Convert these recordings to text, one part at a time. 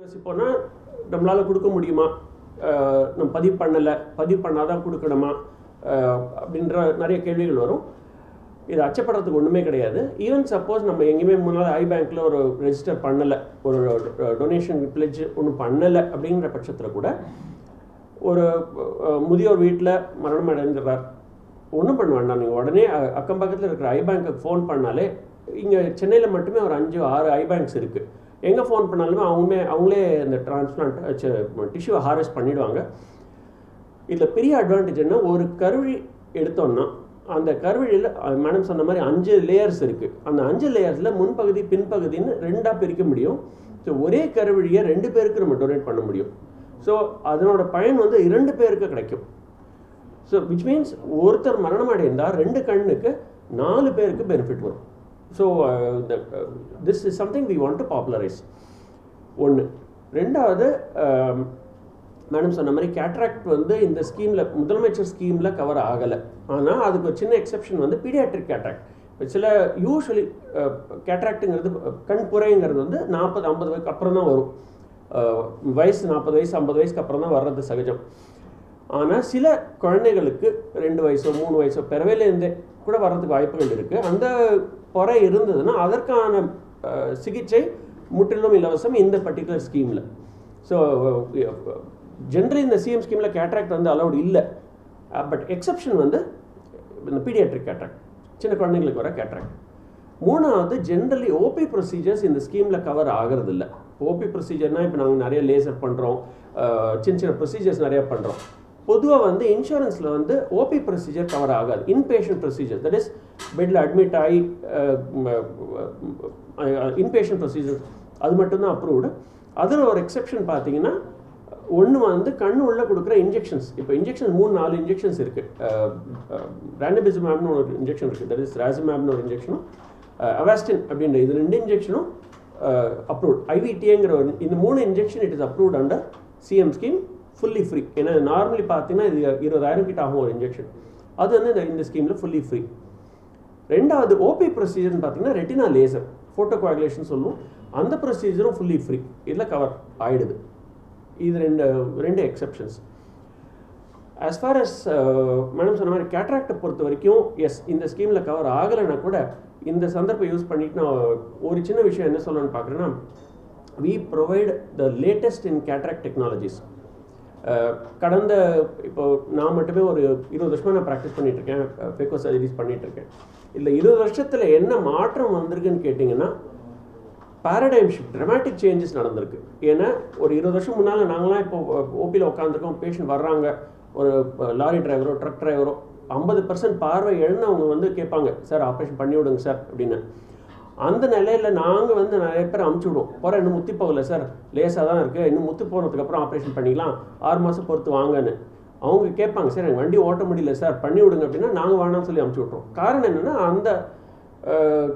யோசிப்போம்னா நம்மளால் கொடுக்க முடியுமா? நம்ம பதிவு பண்ணலை பதிவு பண்ணாதான் கொடுக்கணுமா? அப்படின்ற நிறைய கேள்விகள் வரும். இது அச்சப்படுறதுக்கு ஒன்றுமே கிடையாது. ஈவன் சப்போஸ் நம்ம எங்கேயுமே முன்னால் ஐ பேங்க்கில் ஒரு ரெஜிஸ்டர் பண்ணலை ஒரு டொனேஷன் பிளெஜ் ஒன்றும் பண்ணலை அப்படிங்கிற பட்சத்தில் கூட ஒரு முதியோர் வீட்டில் மரணம் அடைஞ்சிடறார். ஒன்றும் பண்ண வேண்டாம். நீங்கள் உடனே அக்கம் பக்கத்தில் இருக்கிற ஐ பேங்க்குக்கு ஃபோன் பண்ணாலே இங்கே சென்னையில் மட்டுமே ஒரு அஞ்சு ஆறு ஐ பேங்க்ஸ் இருக்குது எங்கே ஃபோன் பண்ணாலுமே அவங்களுமே அவங்களே இந்த டிரான்ஸ்பிளான்ட் டிஷ்யூவை ஹார்வெஸ்ட் பண்ணிவிடுவாங்க இதில் பெரிய அட்வான்டேஜ் என்ன? ஒரு கருவி எடுத்தோம்னா அந்த கருவிழியில் மேடம் சொன்ன மாதிரி அஞ்சு லேயர்ஸ் இருக்குது அந்த அஞ்சு லேயர்ஸில் முன்பகுதி பின்பகுதின்னு ரெண்டாக பிரிக்க முடியும். ஸோ ஒரே கருவிழியை ரெண்டு பேருக்கு நம்ம டொனேட் பண்ண முடியும். ஸோ அதனோட பயன் வந்து இரண்டு பேருக்கு கிடைக்கும். ஸோ விச் மீன்ஸ் ஒருத்தர் மரணம் அடைந்தால் ரெண்டு கண்ணுக்கு நாலு பேருக்கு பெனிஃபிட் வரும். So this is something we want to popularise ஒன்று ரெண்டாவது um, மேடம் சொன்ன மாதிரி கேட்ராக்ட் வந்து இந்த ஸ்கீமில் முதலமைச்சர் ஸ்கீமில் கவர் ஆகலை. ஆனால் அதுக்கு ஒரு சின்ன எக்ஸெப்ஷன் வந்து பீடியாட்ரிக் கேட்ராக்ட் இப்போ சில யூஸ்வலி கேட்ராக்ட்டுங்கிறது uh, கண் புரைங்கிறது வந்து நாற்பது ஐம்பது வயசுக்கு அப்புறம் தான் வரும். வயசு நாற்பது வயசு ஐம்பது வயசுக்கு அப்புறம் தான் வர்றது சகஜம். ஆனால் சில குழந்தைகளுக்கு ரெண்டு வயசோ மூணு வயசோ பிறவையிலேருந்தே கூட வர்றதுக்கு வாய்ப்புகள் இருக்குது அந்த பொறை இருந்ததுன்னா அதற்கான சிகிச்சை முற்றிலும் இலவசம் இந்த பர்டிகுலர் ஸ்கீமில் ஸோ ஜென்ரலி இந்த சிஎம் ஸ்கீமில் கேட்ராக்ட் வந்து அலௌட் இல்லை. பட் எக்ஸப்ஷன் வந்து இந்த பீடியாட்ரிக் கேட்ராக்ட் சின்ன குழந்தைங்களுக்கு வர கேட்ராக்ட் மூணாவது ஜென்ரலி ஓபி ப்ரொசீஜர்ஸ் இந்த ஸ்கீமில் கவர் ஆகிறது இல்லை ஓபி ப்ரொசீஜர்னால் இப்போ நாங்கள் நிறைய லேசர் பண்ணுறோம் சின்ன சின்ன ப்ரொசீஜர்ஸ் நிறையா பண்ணுறோம் பொதுவாக வந்து இன்சூரன்ஸில் வந்து ஓபி ப்ரொசீஜர் கவர் ஆகாது. இன்பேஷண்ட் ப்ரொசீஜர் தட் இஸ் பெட்டில் அட்மிட் ஆகி இன்பேஷண்ட் ப்ரொசீஜர் அது மட்டும்தான் அப்ரூவ்டு அதில் ஒரு எக்ஸெப்ஷன் பார்த்தீங்கன்னா ஒன்று வந்து கண் உள்ளே கொடுக்குற இன்ஜெக்ஷன்ஸ் இப்போ இன்ஜெக்ஷன் மூணு நாலு இன்ஜெக்ஷன்ஸ் இருக்குது ரேண்டபிசமேப்னு ஒரு இன்ஜெக்ஷன் இருக்குது தட் இஸ் ராசிமேப்னு ஒரு இன்ஜெக்ஷனும் அவாஸ்டின் அப்படின்ற இது ரெண்டு இன்ஜெக்ஷனும் அப்ரூவ்ட் ஐவிடிங்கிற ஒரு இந்த மூணு injection it is approved under CM scheme fully free ஏன்னா நார்மலி பார்த்தீங்கன்னா இது இருபதாயிரம் கிட்ட ஆகும் ஒரு இன்ஜெக்ஷன் அது வந்து இந்த இந்த ஸ்கீமில் ஃபுல்லி ஃப்ரீ ரெண்டாவது ஓபி ப்ரொசீஜர்னு பார்த்தீங்கன்னா ரெட்டினா லேசர் ஃபோட்டோ குவாகுலேஷன் சொல்லுவோம். அந்த ப்ரொசீஜரும் ஃபுல்லி ஃப்ரீ இதில் கவர் ஆகிடுது இது ரெண்டு ரெண்டு exceptions as far as madam சொன்ன மாதிரி கேட்ராக்டை பொறுத்த வரைக்கும் எஸ் இந்த ஸ்கீமில் கவர் ஆகலைன்னா கூட இந்த சந்தர்ப்பம் யூஸ் பண்ணிட்டு நான் ஒரு சின்ன விஷயம் என்ன சொல்லணும்னு பார்க்குறேன்னா we provide the latest in cataract technologies கடந்த இப்போ நான் மட்டுமே ஒரு இருபது வருஷமாக நான் ப்ராக்டிஸ் பண்ணிட்டு இருக்கேன் ஃபேக்கோ சர்ஜரிஸ் பண்ணிட்டு இருக்கேன் இல்லை இருபது வருஷத்தில் என்ன மாற்றம் வந்திருக்குன்னு கேட்டிங்கன்னா பேரடைம் ஷிஃப்ட் ட்ரமாட்டிக் சேஞ்சஸ் நடந்திருக்கு. ஏன்னா ஒரு இருபது வருஷம் முன்னால் நாங்களாம் இப்போ ஓபியில் உட்காந்துருக்கோம் பேஷண்ட் வர்றாங்க. ஒரு லாரி டிரைவரோ ட்ரக் டிரைவரோ ஐம்பது பர்சன்ட் பார்வை எழுந்தவங்க வந்து கேட்பாங்க சார் ஆப்ரேஷன் பண்ணி விடுங்க சார் அப்படின்னு. அந்த நிலையில் நாங்கள் வந்து நிறைய பேர் அமுச்சு விடுவோம். போகிற இன்னும் முத்தி போகல சார். லேசாக தான் இருக்குது இன்னும் முத்தி போனதுக்கப்புறம் ஆப்ரேஷன் பண்ணிக்கலாம். ஆறு மாதம் பொறுத்து வாங்கன்னு. அவங்க கேட்பாங்க சார் எனக்கு வண்டி ஓட்ட முடியல சார். பண்ணி விடுங்க. அப்படின்னா நாங்கள் வேணாம்னு சொல்லி அமுச்சு விட்றோம் காரணம் என்னென்னா அந்த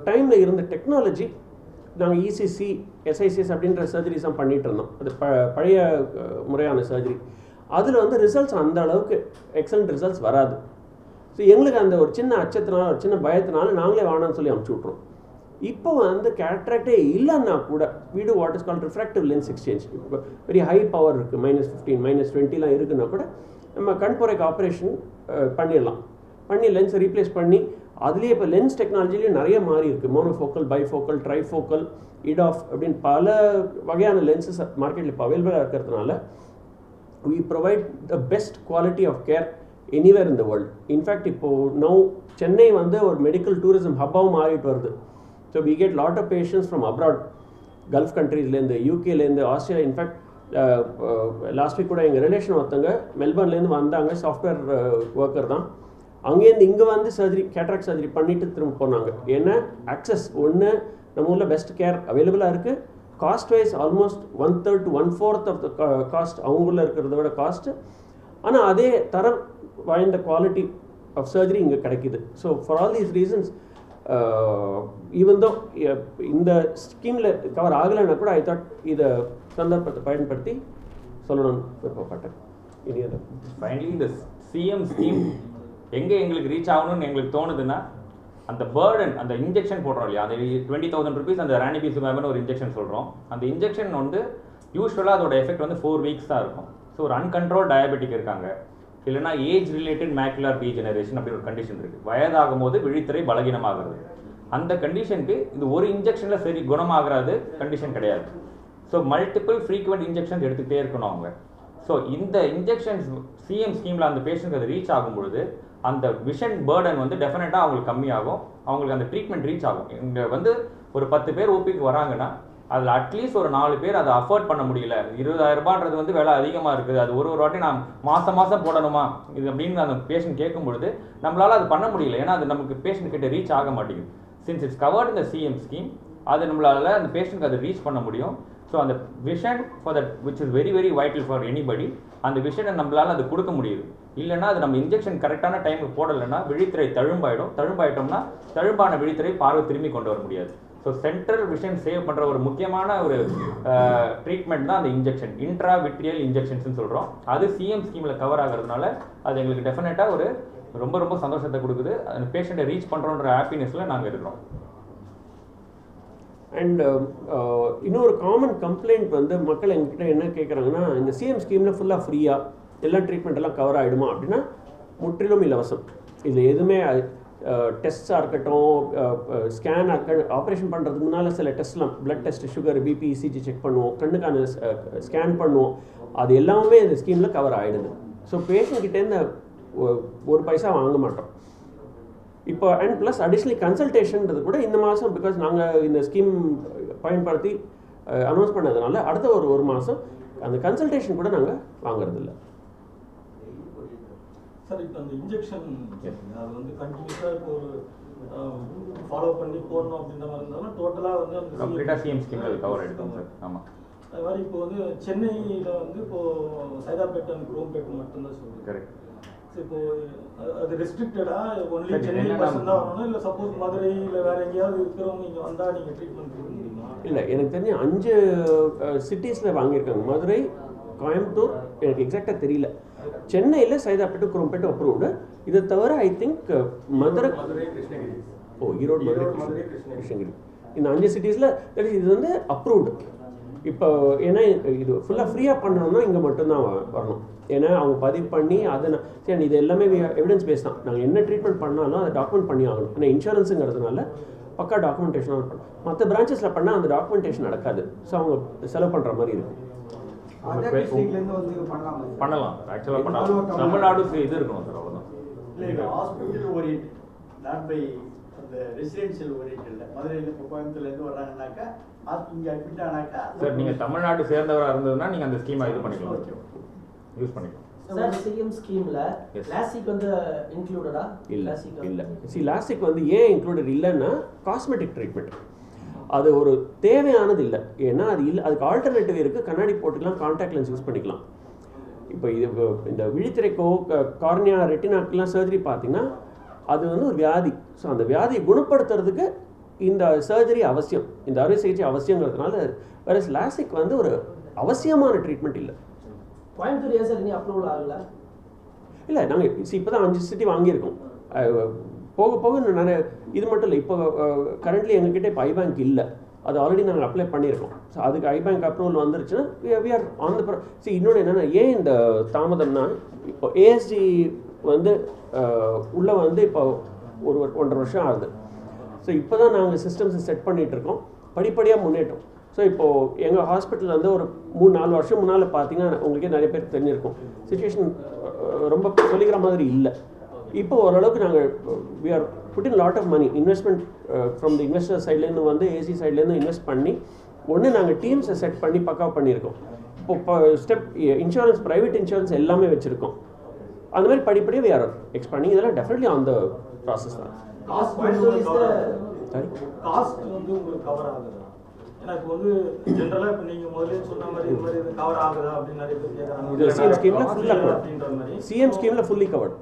டைமில் இருந்த டெக்னாலஜி நாங்கள் இசிசி எஸ்ஐசிஎஸ் அப்படின்ற சர்ஜரிஸ் தான் பண்ணிட்டு இருந்தோம். அது ப பழைய முறையான சர்ஜரி அதில் வந்து ரிசல்ட்ஸ் அந்த அளவுக்கு எக்ஸலண்ட் ரிசல்ட்ஸ் வராது. ஸோ எங்களுக்கு அந்த ஒரு சின்ன அச்சத்தினால ஒரு சின்ன பயத்தினால நாங்களே வேணாம்னு சொல்லி அமுச்சு விட்றோம் இப்போ வந்து கேட்ராக்டே இல்லைன்னா கூட வீடு what is call refractive lens exchange இப்போ பெரிய ஹை பவர் இருக்குது மைனஸ் ஃபிஃப்டீன் மைனஸ் டுவெண்ட்டிலாம் இருக்குன்னா கூட நம்ம கண்புரைக்கு ஆப்ரேஷன் பண்ணிடலாம். பண்ணி லென்ஸை ரீப்ளேஸ் பண்ணி அதுலேயே இப்போ லென்ஸ் டெக்னாலஜிலேயும் நிறைய மாறி இருக்குது மோனோஃபோக்கல் பைஃபோக்கல் ட்ரைஃபோக்கல் இடாஃப் அப்படின்னு பல வகையான லென்சஸ் மார்க்கெட்டில் இப்போ அவைலபிளாக இருக்கிறதுனால we provide the best quality of care anywhere இந்த வேர்ல்டு இன்ஃபேக்ட் இப்போது நோ சென்னை வந்து ஒரு மெடிக்கல் டூரிசம் ஹப்பாகவும் மாறிட்டு வருது. So we get lot of patients from abroad gulf கண்ட்ரீஸ்லேருந்து யூகேலேருந்து Australia in fact last week கூட எங்கள் ரிலேஷன் ஒருத்தங்க மெல்பர்ன்லேருந்து வந்தாங்க சாஃப்ட்வேர் ஒர்க்கர் uh, தான். அங்கேருந்து இங்கே வந்து சர்ஜரி கேட்ராக் சர்ஜரி பண்ணிவிட்டு திரும்ப போனாங்க. ஏன்னா ஆக்சஸ் ஒன்று நம்ம ஊரில் பெஸ்ட் கேர் அவைலபிளாக இருக்குது cost wise almost one third to one fourth of the cost அவங்க ஊரில் இருக்கிறத விட காஸ்ட்டு ஆனால் அதே தரம் வாய்ந்த குவாலிட்டி ஆஃப் சர்ஜரி இங்கே கிடைக்குது. So for all these reasons even though இந்த ஸ்கீமில் கவர் ஆகலைன்னா கூட ஐ தாட் இதை சந்தர்ப்பத்தை பயன்படுத்தி சொல்லணும்னு விருப்பப்பட்டேன் இனி ஃபைனலி இந்த சிஎம் ஸ்கீம் எங்கே எங்களுக்கு ரீச் ஆகணும்னு எங்களுக்கு தோணுதுன்னா அந்த பேர்டன் அந்த இன்ஜெக்ஷன் போடுறோம் இல்லையா? அந்த டுவெண்ட்டி தௌசண்ட் ருபீஸ் அந்த ரானிபிசுமேப்னு ஒரு இன்ஜெக்ஷன் சொல்கிறோம் அந்த இன்ஜெக்ஷன் வந்து யூஸ்வலாக அதோட எஃபெக்ட் வந்து ஃபோர் வீக்ஸ் தான் இருக்கும். ஸோ ஒரு அன்கண்ட்ரோல் டயபெட்டிக் இருக்காங்க. இல்லைனா ஏஜ் ரிலேட்டட் மேக்குலர் டீஜெனரேஷன் அப்படி ஒரு கண்டிஷன் இருக்குது வயதாகும் போது விழித்திரை பலகீனமாகிறது. அந்த கண்டிஷனுக்கு இது ஒரு இன்ஜெக்ஷனில் சரி குணமாகிறது கண்டிஷன் கிடையாது. ஸோ மல்டிபிள் ஃப்ரீக்வெண்ட் இன்ஜெக்ஷன்ஸ் எடுத்துக்கிட்டே இருக்கணும் அவங்க. ஸோ இந்த இன்ஜெக்ஷன்ஸ் சிஎம் ஸ்கீமில் அந்த பேஷண்ட்க்கு அது ரீச் ஆகும் பொழுது அந்த விஷன் பேர்டன் வந்து டெஃபினட்டாக அவங்களுக்கு கம்மியாகும். அவங்களுக்கு அந்த ட்ரீட்மெண்ட் ரீச் ஆகும். இங்கே வந்து ஒரு பத்து பேர் ஓபிக்கு வராங்கன்னா அதில் அட்லீஸ்ட் ஒரு நாலு பேர் அதை அஃபோர்ட் பண்ண முடியல. இருபதாயிரம் ரூபான்றது வந்து விலை அதிகமாக இருக்குது. அது ஒரு ஒரு வாட்டி நான் மாதம் மாதம் போடணுமா? இது அப்படின்னு அந்த பேஷண்ட் கேட்கும் பொழுது நம்மளால் அது பண்ண முடியல. ஏன்னா அது நமக்கு பேஷண்ட் கிட்ட ரீச் ஆக மாட்டேங்குது. சின்ஸ் இட்ஸ் கவர்ட் இந்த சிஎம் ஸ்கீம் அது நம்மளால் அந்த பேஷண்ட்க்கு அதை ரீச் பண்ண முடியும். ஸோ அந்த vision for that which is very very vital for anybody அந்த விஷனை நம்மளால் அது கொடுக்க முடியுது. இல்லைன்னா அது நம்ம இன்ஜெக்ஷன் கரெக்டான டைமுக்கு போடலைன்னா விழித்திரை தழும்பாயிடும். தழும்பாயிட்டோம்னா தழும்பான விழித்திரை பார்வை திரும்பி கொண்டு வர முடியாது. ஸோ சென்ட்ரல் விஷன் சேவ் பண்ணுற ஒரு முக்கியமான ஒரு ட்ரீட்மெண்ட் தான் அந்த இன்ஜெக்ஷன் இன்ட்ரா விட்ரியல் இன்ஜெக்ஷன்ஸ்னு சொல்கிறோம் அது சிஎம் ஸ்கீமில் கவர் ஆகிறதுனால அது எங்களுக்கு டெஃபினட்டாக ஒரு ரொம்ப ரொம்ப சந்தோஷத்தை கொடுக்குது. அந்த பேஷண்ட்டை ரீச் பண்ணுறோன்ற ஹாப்பினஸில் நாங்கள் இருக்கிறோம். அண்ட் இன்னொரு காமன் கம்ப்ளைண்ட் வந்து மக்கள் எங்ககிட்ட என்ன கேட்குறாங்கன்னா இந்த சிஎம் ஸ்கீமில் ஃபுல்லாக ஃப்ரீயாக எல்லா ட்ரீட்மெண்ட்டெல்லாம் கவர் ஆகிடுமா அப்படின்னா முற்றிலும் இலவசம். இதில் எதுவுமே டெஸ்ட்ஸாக இருக்கட்டும் ஸ்கேன் ஆப்ரேஷன் பண்ணுறதுக்கு முன்னால் சில டெஸ்ட்லாம் blood test sugar BP ECG check பண்ணுவோம் கண்ணுக்கான ஸ்கேன் பண்ணுவோம். அது எல்லாமே இந்த ஸ்கீமில் கவர் ஆகிடுது ஸோ பேஷண்ட்கிட்டேருந்து ஒரு பைசா வாங்க மாட்டோம். இப்போ அண்ட் ப்ளஸ் அடிஷ்னலி கன்சல்டேஷன்ன்றது கூட இந்த மாதம் பிகாஸ் நாங்கள் இந்த ஸ்கீம் பயன்படுத்தி அனௌன்ஸ் பண்ணதுனால அடுத்த ஒரு ஒரு மாதம் அந்த கன்சல்டேஷன் கூட நாங்கள் வாங்குறதில்ல. சார் இப்போ அந்த இன்ஜெக்ஷன் அது வந்து கண்டினியூஸாக இப்போ ஒரு ஃபாலோ பண்ணி போடணும் அப்படின்ற மாதிரி இருந்தாலும் டோட்டலாக வந்து அந்த கம்ப்ளீட்டாக சிஎம் ஸ்கீமில் கவர் எடுத்தோம் சார் ஆமாம் அது மாதிரி இப்போ வந்து சென்னையில் வந்து இப்போ சைதாப்பேட் அண்ட் குரோம்பேட் மட்டும்தான் சொல்லுது கரெக்ட் இப்போ அது- ரெஸ்ட்ரிக்டடா ஒன்லி சென்னை பர்சன் தான் வரணும்? இல்லை சப்போஸ் மதுரை இல்லை வேற எங்கேயாவது இருக்கிறவங்க இங்கே வந்தால் நீங்கள் ட்ரீட்மெண்ட் இல்லை எனக்கு தெரிஞ்ச அஞ்சு சிட்டிஸில் வாங்கியிருக்காங்க. மதுரை கோயம்புத்தூர் எனக்கு எக்ஸாக்டாக தெரியல. சென்னையில் சைதாப்பேட்டு குரோம்பேட்டு அப்ரூவ்டு இதை தவிர ஐ திங்க் மதுரை ஓ ஈரோடு மதுரை கிருஷ்ணகிரி. இந்த அஞ்சு சிட்டிஸில் இது வந்து அப்ரூவ்டு இப்போ ஏன்னா இது ஃபுல்லாக ஃப்ரீயாக பண்ணணும்னா இங்கே மட்டும்தான் வரணும். ஏன்னா அவங்க பதிவு பண்ணி அதை நான் சரி இது எல்லாமே எவிடன்ஸ் பேஸ் தான். நாங்கள் என்ன ட்ரீட்மெண்ட் பண்ணாலும் அதை டாக்குமெண்ட் பண்ணி ஆகணும். ஏன்னா இன்சூரன்ஸுங்கிறதுனால பக்கா டாக்குமெண்டேஷனாக பண்ணணும். மற்ற பிரான்ச்சஸில் பண்ணால் அந்த டாக்குமெண்டேஷன் நடக்காது. ஸோ அவங்க செலவு பண்ணுற மாதிரி இருக்கும் அதர் டிஸ்ட்ரிக்ட்லேருந்து வந்து இது பண்ணலாமா ஆக்சுவலாக பண்ணலாம். தமிழ்நாடு. இது இருக்கணும் சார் அவ்வளோதான் இல்லை ஹாஸ்பிட்டல் ஓரியன்ட் நாட் பை அந்த ரெசிடென்ஷியல் ஓரியன்ட் இல்லை. மதுரையில் இப்போ கோயம்புத்தூர்லேருந்து வர்றாங்கனாக்கா இங்கே அட்மிட் ஆனாக்கா சார் நீங்கள் தமிழ்நாடு சேர்ந்தவராக இருந்ததுன்னா நீங்கள் அந்த ஸ்கீமை இது பண்ணிக்கலாம். யூஸ் பண்ணிக்கலாம். Sir CM ஸ்கீம்ல. கிளாசிக் வந்து இன்க்ளூடடா இல்லை இல்லை. சி லாஸ்டிக் வந்து ஏன் இன்க்ளூடட் இல்லைன்னா காஸ்மெட்டிக் ட்ரீட்மெண்ட் அது ஒரு தேவையானது இல்லை. ஏன்னா அது இல்லை அதுக்கு ஆல்டர்னேட்டிவ் இருக்குது கண்ணாடி போட்டுக்கலாம் கான்டாக்ட் லென்ஸ் யூஸ் பண்ணிக்கலாம். இப்போ இது இந்த விழித்திரைக்கோ கார்னியா ரெட்டினாக்கெலாம் சர்ஜரி பார்த்தீங்கன்னா அது வந்து ஒரு வியாதி. ஸோ அந்த வியாதியை குணப்படுத்துறதுக்கு இந்த சர்ஜரி அவசியம். இந்த அறுவை சிகிச்சை அவசியங்கிறதுனால வேற லாசிக் வந்து ஒரு அவசியமான ட்ரீட்மெண்ட் இல்லை. கோயம்புத்தூர் ஏன் சார் அப்ரூவல் ஆகல? இல்லை நாங்கள் இப்போ தான் அஞ்சு சிட்டி வாங்கியிருக்கோம். போக போக நிறைய இது மட்டும் இல்லை இப்போ கரண்ட்லி எங்ககிட்ட இப்போ ஐபேங்க் இல்லை. அது ஆல்ரெடி நாங்கள் அப்ளை பண்ணியிருக்கோம். ஸோ அதுக்கு ஐபேங்க் அப்ரூவல் வந்துருச்சுன்னா we are on the C இன்னொன்று என்னென்னா ஏன் இந்த தாமதம்னா இப்போ ஏஎஸ்டி வந்து உள்ளே வந்து இப்போ ஒரு ஒன்றரை வருஷம் ஆகுது. ஸோ இப்போ தான் நாங்கள் சிஸ்டம்ஸை செட் பண்ணிகிட்ருக்கோம் படிப்படியாக முன்னேற்றம் ஸோ இப்போது எங்கள் ஹாஸ்பிட்டலில் வந்து ஒரு மூணு நாலு வருஷம் முன்னால் பார்த்தீங்கன்னா உங்களுக்கே நிறைய பேர் தெரிஞ்சிருக்கும். சுச்சுவேஷன் ரொம்ப சொல்லிக்கிற மாதிரி இல்லை. இப்போ ஓரளவுக்கு நாங்கள் we are putting lot of money investment from the investor சைட்லேருந்து வந்து ஏசி சைட்லேருந்து இன்வெஸ்ட் பண்ணி ஒன்று நாங்கள் டீம்ஸை செட் பண்ணி பக்காவாக பண்ணியிருக்கோம். இப்போ ஸ்டெப் இன்சூரன்ஸ் ப்ரைவேட் இன்சூரன்ஸ் எல்லாமே வச்சுருக்கோம். அந்த மாதிரி படிப்படியாக வி ஆர் எக்ஸ்பேண்டிங் இதெல்லாம் டெஃபினெட்லி ஆன் த ப்ராசஸ் தான். காஸ்ட் வந்து உங்களுக்கு கவர் ஆகுதா? ஏன்னா இப்போ வந்து ஜென்ரலாக இப்போ நீங்கள் முதல்ல சொன்ன மாதிரி இது மாதிரி இது கவர் ஆகுதா அப்படின்னு நிறைய பேர் கேட்குறாங்க சிஎம் ஸ்கீமில் ஃபுல்லாக அப்படின்ற மாதிரி. சிஎம் ஸ்கீமில் ஃபுல்லி கவர்ட்